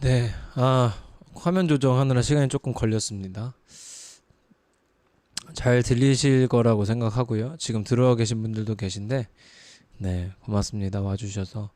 네, 아 화면 조정하느라 시간이 조금 걸렸습니다. 잘 들리실 거라고 생각하고요. 지금 들어와 계신 분들도 계신데, 네, 고맙습니다. 와주셔서.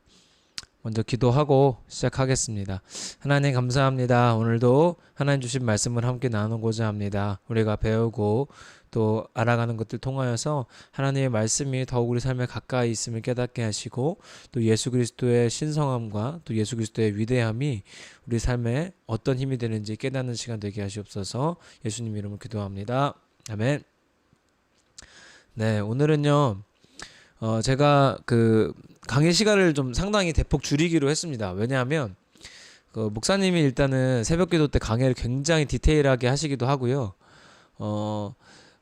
먼저 기도하고 시작하겠습니다. 하나님 감사합니다. 오늘도 하나님 주신 말씀을 함께 나누고자 합니다. 우리가 배우고 또 알아가는 것들 통하여서 하나님의 말씀이 더욱 우리 삶에 가까이 있음을 깨닫게 하시고 또 예수 그리스도의 신성함과 또 예수 그리스도의 위대함이 우리 삶에 어떤 힘이 되는지 깨닫는 시간 되게 하시옵소서 예수님 이름으로 기도합니다. 아멘. 네, 오늘은요. 어, 제가 그 강의 시간을 좀 상당히 대폭 줄이기로 했습니다. 왜냐하면 그 목사님이 일단은 새벽기도 때 강의를 굉장히 디테일하게 하시기도 하고요. 어,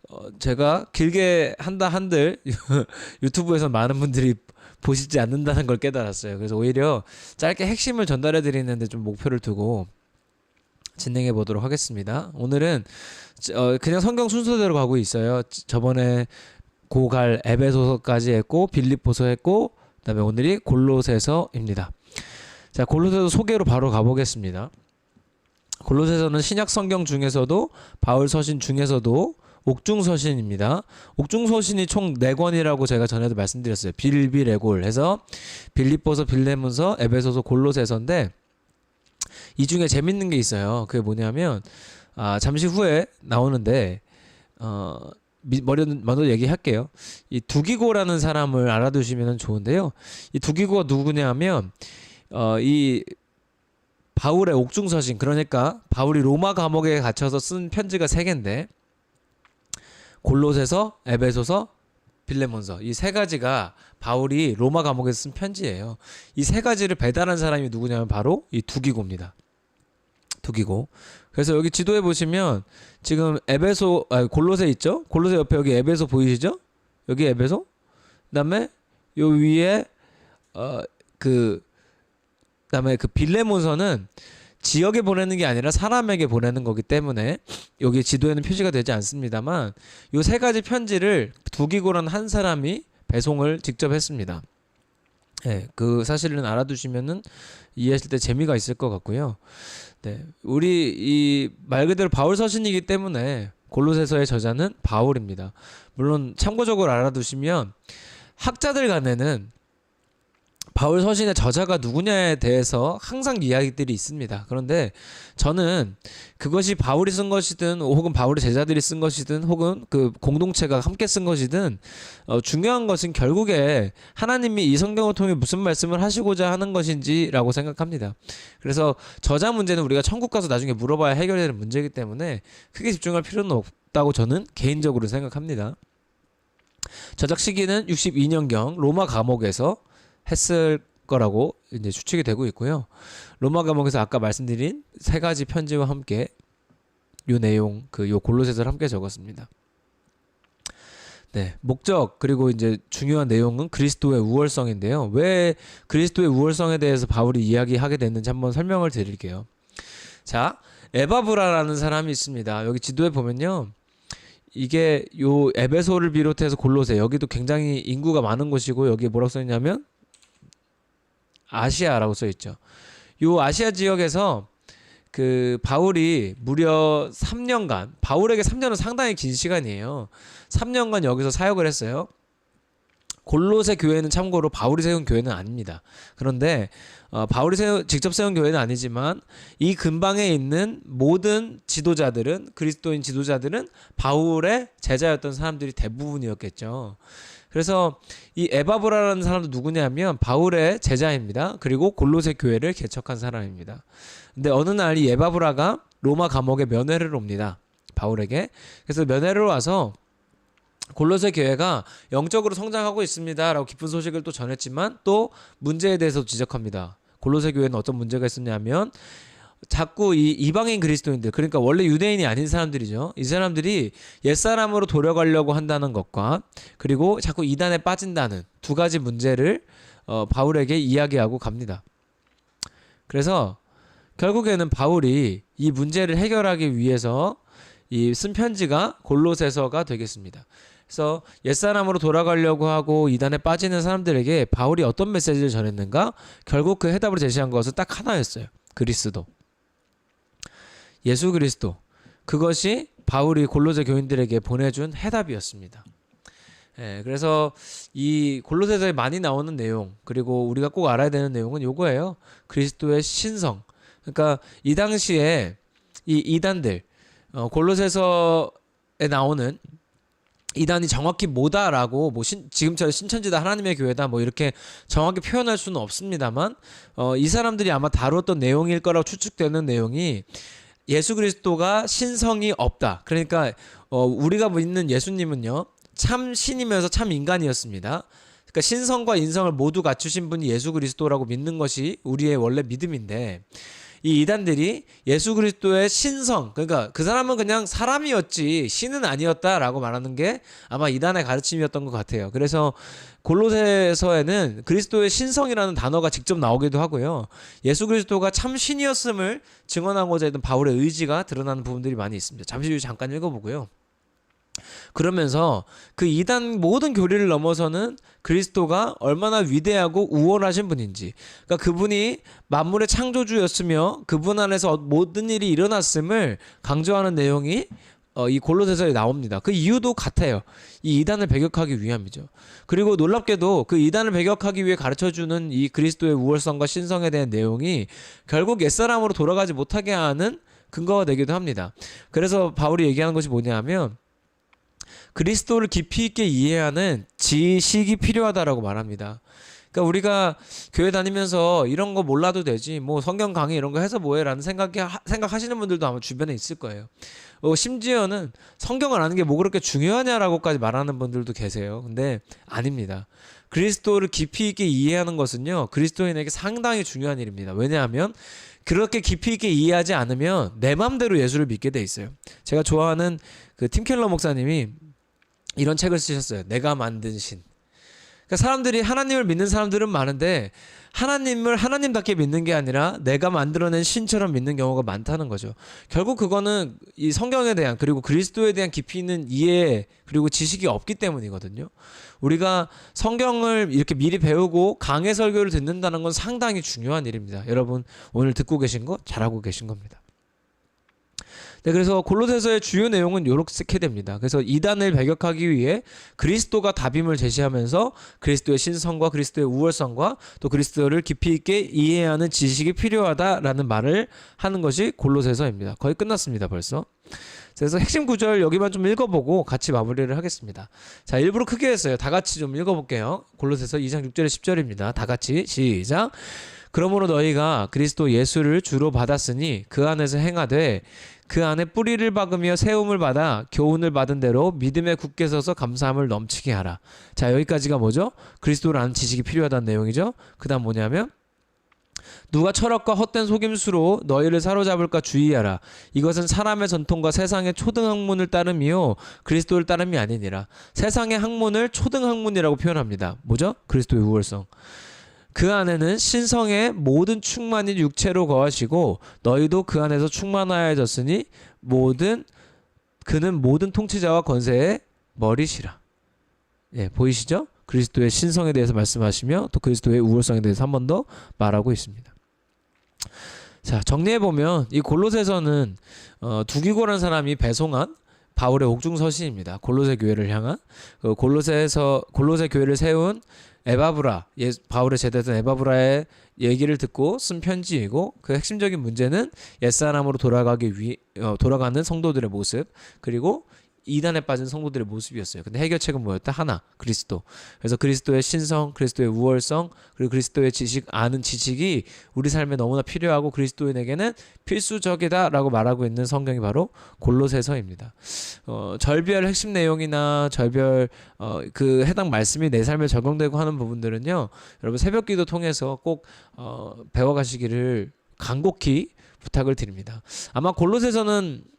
어 제가 길게 한다 한들 유튜브에서 많은 분들이 보시지 않는다는 걸 깨달았어요. 그래서 오히려 짧게 핵심을 전달해 드리는데 좀 목표를 두고 진행해 보도록 하겠습니다. 오늘은 어, 그냥 성경 순서대로 가고 있어요. 저번에 고갈 에베소서까지 했고 빌립보서 했고 그다음에 오늘이 골로새서입니다. 자, 골로새서 소개로 바로 가보겠습니다. 골로새서는 신약 성경 중에서도 바울 서신 중에서도 옥중 서신입니다. 옥중 서신이 총 4권이라고 제가 전에도 말씀드렸어요. 빌비레골 해서 빌립보서, 빌레문서, 에베소서, 골로새서인데 이 중에 재밌는 게 있어요. 그게 뭐냐면 아, 잠시 후에 나오는데 어 미- 머리 먼저 얘기할게요. 이 두기고라는 사람을 알아두시면 좋은데요. 이 두기고가 누구냐면 어, 이 바울의 옥중 서신 그러니까 바울이 로마 감옥에 갇혀서 쓴 편지가 세 개인데 골로새서, 에베소서, 빌레몬서 이 세 가지가 바울이 로마 감옥에서 쓴 편지예요. 이 세 가지를 배달한 사람이 누구냐면 바로 이 두기고입니다. 두기고. 그래서 여기 지도에 보시면 지금 에베소 아 골로새 있죠? 골로새 옆에 여기 에베소 보이시죠? 여기 에베소. 그다음에 요 위에 어그 그다음에 그 빌레몬서는 지역에 보내는 게 아니라 사람에게 보내는 거기 때문에 여기 지도에는 표시가 되지 않습니다만 요 세 가지 편지를 두기고라는 한 사람이 배송을 직접 했습니다. 예, 그 사실은 알아두시면은 이해하실 때 재미가 있을 것 같고요. 네, 우리 이 말 그대로 바울 서신이기 때문에 골로새서의 저자는 바울입니다. 물론 참고적으로 알아두시면 학자들 간에는 바울 서신의 저자가 누구냐에 대해서 항상 이야기들이 있습니다. 그런데 저는 그것이 바울이 쓴 것이든 혹은 바울의 제자들이 쓴 것이든 혹은 그 공동체가 함께 쓴 것이든 어, 중요한 것은 결국에 하나님이 이 성경을 통해 무슨 말씀을 하시고자 하는 것인지라고 생각합니다. 그래서 저자 문제는 우리가 천국 가서 나중에 물어봐야 해결되는 문제이기 때문에 크게 집중할 필요는 없다고 저는 개인적으로 생각합니다. 저작 시기는 62년경 로마 감옥에서 했을 거라고 이제 추측이 되고 있고요. 로마 감옥에서 아까 말씀드린 세 가지 편지와 함께 요 내용 그 요 골로새서를 함께 적었습니다. 네, 목적 그리고 이제 중요한 내용은 그리스도의 우월성인데요. 왜 그리스도의 우월성에 대해서 바울이 이야기하게 됐는지 한번 설명을 드릴게요. 자, 에바브라라는 사람이 있습니다. 여기 지도에 보면요. 이게 요 에베소를 비롯해서 골로새 여기도 굉장히 인구가 많은 곳이고 여기에 뭐라고 써 있냐면 아시아라고 써 있죠. 요 아시아 지역에서 그 바울이 무려 3년간 바울에게 3년은 상당히 긴 시간이에요. 3년간 여기서 사역을 했어요. 골로새 교회는 참고로 바울이 세운 교회는 아닙니다. 그런데 어, 바울이 세우, 직접 세운 교회는 아니지만 이 근방에 있는 모든 지도자들은 그리스도인 지도자들은 바울의 제자였던 사람들이 대부분이었겠죠. 그래서 이 에바브라라는 사람도 누구냐면 바울의 제자입니다. 그리고 골로새 교회를 개척한 사람입니다. 근데 어느 날 이 에바브라가 로마 감옥에 면회를 옵니다. 바울에게. 그래서 면회를 와서 골로새 교회가 영적으로 성장하고 있습니다라고 기쁜 소식을 또 전했지만 또 문제에 대해서 지적합니다. 골로새 교회는 어떤 문제가 있었냐면 자꾸 이 이방인 그리스도인들 그러니까 원래 유대인이 아닌 사람들이죠. 이 사람들이 옛사람으로 돌아가려고 한다는 것과 그리고 자꾸 이단에 빠진다는 두 가지 문제를 어, 바울에게 이야기하고 갑니다. 그래서 결국에는 바울이 이 문제를 해결하기 위해서 이 쓴 편지가 골로새서가 되겠습니다. 그래서 옛사람으로 돌아가려고 하고 이단에 빠지는 사람들에게 바울이 어떤 메시지를 전했는가? 결국 그 해답을 제시한 것은 딱 하나였어요. 그리스도. 예수 그리스도. 그것이 바울이 골로새 교인들에게 보내준 해답이었습니다. 예, 그래서 이 골로새서에 많이 나오는 내용 그리고 우리가 꼭 알아야 되는 내용은 요거예요. 그리스도의 신성. 그러니까 이 당시에 이 이단들 어, 골로새서에 나오는 이단이 정확히 뭐다라고 뭐 신, 지금처럼 신천지다 하나님의 교회다 뭐 이렇게 정확히 표현할 수는 없습니다만 어, 이 사람들이 아마 다루었던 내용일 거라고 추측되는 내용이 예수 그리스도가 신성이 없다. 그러니까 어, 우리가 믿는 예수님은요 참 신이면서 참 인간이었습니다. 그러니까 신성과 인성을 모두 갖추신 분이 예수 그리스도라고 믿는 것이 우리의 원래 믿음인데 이 이단들이 예수 그리스도의 신성 그러니까 그 사람은 그냥 사람이었지 신은 아니었다라고 말하는 게 아마 이단의 가르침이었던 것 같아요. 그래서 골로새서에는 그리스도의 신성이라는 단어가 직접 나오기도 하고요. 예수 그리스도가 참 신이었음을 증언하고자 했던 바울의 의지가 드러나는 부분들이 많이 있습니다. 잠시 후 잠깐 읽어보고요. 그러면서 그 이단 모든 교리를 넘어서는 그리스도가 얼마나 위대하고 우월하신 분인지, 그러니까 그분이 만물의 창조주였으며 그분 안에서 모든 일이 일어났음을 강조하는 내용이 어, 이 골로새서에 나옵니다. 그 이유도 같아요. 이 이단을 배격하기 위함이죠. 그리고 놀랍게도 그 이단을 배격하기 위해 가르쳐주는 이 그리스도의 우월성과 신성에 대한 내용이 결국 옛사람으로 돌아가지 못하게 하는 근거가 되기도 합니다. 그래서 바울이 얘기하는 것이 뭐냐면 그리스도를 깊이 있게 이해하는 지식이 필요하다라고 말합니다. 그러니까 우리가 교회 다니면서 이런 거 몰라도 되지 뭐 성경 강의 이런 거 해서 뭐해라는 생각이 하- 생각하시는 분들도 아마 주변에 있을 거예요. 어, 심지어는 성경을 아는 게 뭐 그렇게 중요하냐라고까지 말하는 분들도 계세요. 근데 아닙니다. 그리스도를 깊이 있게 이해하는 것은요 그리스도인에게 상당히 중요한 일입니다. 왜냐하면 그렇게 깊이 있게 이해하지 않으면 내 맘대로 예수를 믿게 돼 있어요. 제가 좋아하는 그 팀 켈러 목사님이 이런 책을 쓰셨어요. 내가 만든 신. 그러니까 사람들이 하나님을 믿는 사람들은 많은데 하나님을 하나님답게 믿는 게 아니라 내가 만들어낸 신처럼 믿는 경우가 많다는 거죠. 결국 그거는 이 성경에 대한 그리고 그리스도에 대한 깊이 있는 이해 그리고 지식이 없기 때문이거든요. 우리가 성경을 이렇게 미리 배우고 강해 설교를 듣는다는 건 상당히 중요한 일입니다. 여러분 오늘 듣고 계신 거 잘하고 계신 겁니다. 네, 그래서 골로새서의 주요 내용은 이렇게 됩니다. 그래서 이단을 배격하기 위해 그리스도가 답임을 제시하면서 그리스도의 신성과 그리스도의 우월성과 또 그리스도를 깊이 있게 이해하는 지식이 필요하다라는 말을 하는 것이 골로새서입니다. 거의 끝났습니다, 벌써. 그래서 핵심 구절 여기만 좀 읽어보고 같이 마무리를 하겠습니다. 자, 일부러 크게 했어요. 다 같이 좀 읽어볼게요. 골로새서 2장 6절에 10절입니다. 다 같이 시작. 그러므로 너희가 그리스도 예수를 주로 받았으니 그 안에서 행하되 그 안에 뿌리를 박으며 세움을 받아 교훈을 받은 대로 믿음에 굳게 서서 감사함을 넘치게 하라. 자, 여기까지가 뭐죠? 그리스도를 아는 지식이 필요하다는 내용이죠. 그다음 뭐냐면 누가 철학과 헛된 속임수로 너희를 사로잡을까 주의하라. 이것은 사람의 전통과 세상의 초등 학문을 따름이요 그리스도를 따름이 아니니라. 세상의 학문을 초등 학문이라고 표현합니다. 뭐죠? 그리스도의 우월성. 그 안에는 신성의 모든 충만이 육체로 거하시고 너희도 그 안에서 충만하여졌으니 모든 그는 모든 통치자와 권세의 머리시라. 예, 보이시죠? 그리스도의 신성에 대해서 말씀하시며 또 그리스도의 우월성에 대해서 한 번 더 말하고 있습니다. 자, 정리해 보면 이 골로새서는 어, 두기고라는 사람이 배송한 바울의 옥중 서신입니다. 골로새 교회를 향한 그 골로새에서 골로새 교회를 세운 에바브라 예, 바울의 제자던 에바브라의 얘기를 듣고 쓴 편지이고 그 핵심적인 문제는 옛사람으로 돌아가기 위 어, 돌아가는 성도들의 모습 그리고 이단에 빠진 성도들의 모습이었어요. 근데 해결책은 뭐였다? 하나, 그리스도. 그래서 그리스도의 신성, 그리스도의 우월성, 그리고 그리스도의 지식, 아는 지식이 우리 삶에 너무나 필요하고 그리스도인에게는 필수적이다라고 말하고 있는 성경이 바로 골로새서입니다. 어, 절별 핵심 내용이나 절별 어, 그 해당 말씀이 내 삶에 적용되고 하는 부분들은요. 여러분 새벽기도 통해서 꼭 어, 배워가시기를 간곡히 부탁을 드립니다. 아마 골로새서는 뭐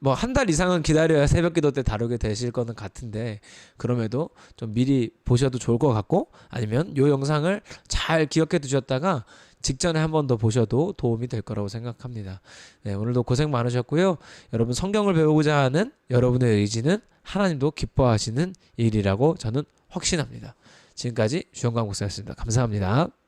뭐 한 달 이상은 기다려야 새벽 기도 때 다루게 되실 거는 같은데 그럼에도 좀 미리 보셔도 좋을 것 같고 아니면 요 영상을 잘 기억해 두셨다가 직전에 한 번 더 보셔도 도움이 될 거라고 생각합니다. 네, 오늘도 고생 많으셨고요. 여러분 성경을 배우고자 하는 여러분의 의지는 하나님도 기뻐하시는 일이라고 저는 확신합니다. 지금까지 주영광 목사였습니다. 감사합니다.